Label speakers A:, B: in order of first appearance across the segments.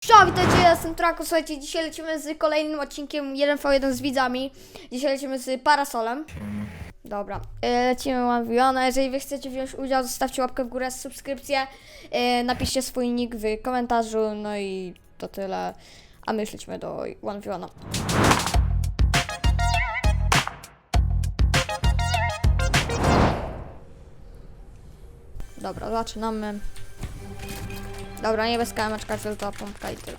A: Cześć, witajcie, ja jestem Trako, słuchajcie, dzisiaj lecimy z kolejnym odcinkiem 1v1 z widzami. Dzisiaj lecimy z Parasolem. Dobra, e, lecimy ławiona. Jeżeli wy chcecie wziąć udział, zostawcie łapkę w górę, subskrypcję, e, napiszcie swój nick w komentarzu, no i to tyle. A my już lecimy do 1v1. Dobra, zaczynamy. Dobra, niebieska emeczka, żółta pompka i tyle.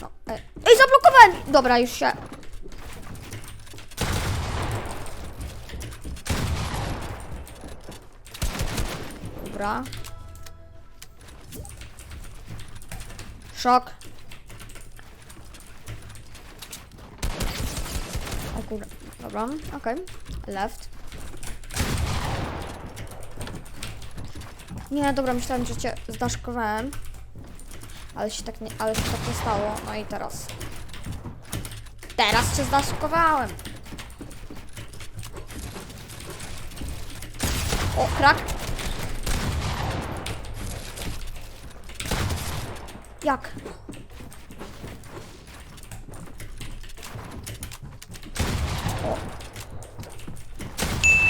A: No, e, Ej, zablokowałem! Dobra, już się... Dobra. Szok. O kurde. Dobra, okej. Left. Nie, dobra, myślałem, że cię zdaszkowałem. Ale się tak nie, ale się tak nie stało. No i teraz. Teraz cię zdaszkowałem. O, krak. Jak?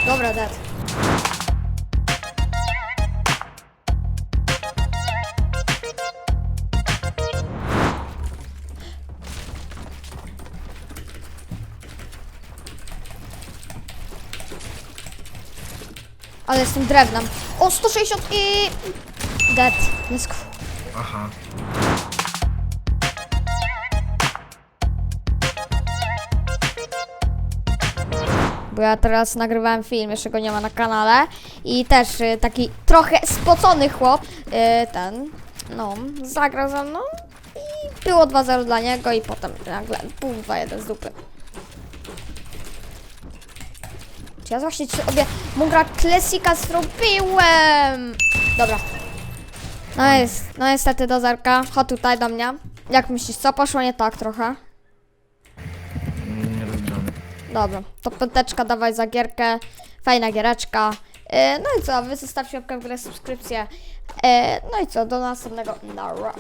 A: Dobra, dead. Ale jestem drewnem. O, 160 i... Dead. Let's go.
B: Aha.
A: Bo ja teraz nagrywałem film, jeszcze go nie ma na kanale. I też y, taki trochę spocony chłop, y, ten, no, zagrał ze mną. I było 2-0 dla niego i potem nagle pół 2-1 z dupy. Czy ja właśnie sobie Mugra Classica zrobiłem? Dobra. No jest, no niestety do zerka. Chodź tutaj do mnie. Jak myślisz, co poszło nie tak trochę? Dobra, to piąteczka dawaj za gierkę. Fajna giereczka. E, no i co, wy zostawcie łapkę w górę, subskrypcję. E, no i co, do następnego. Nara.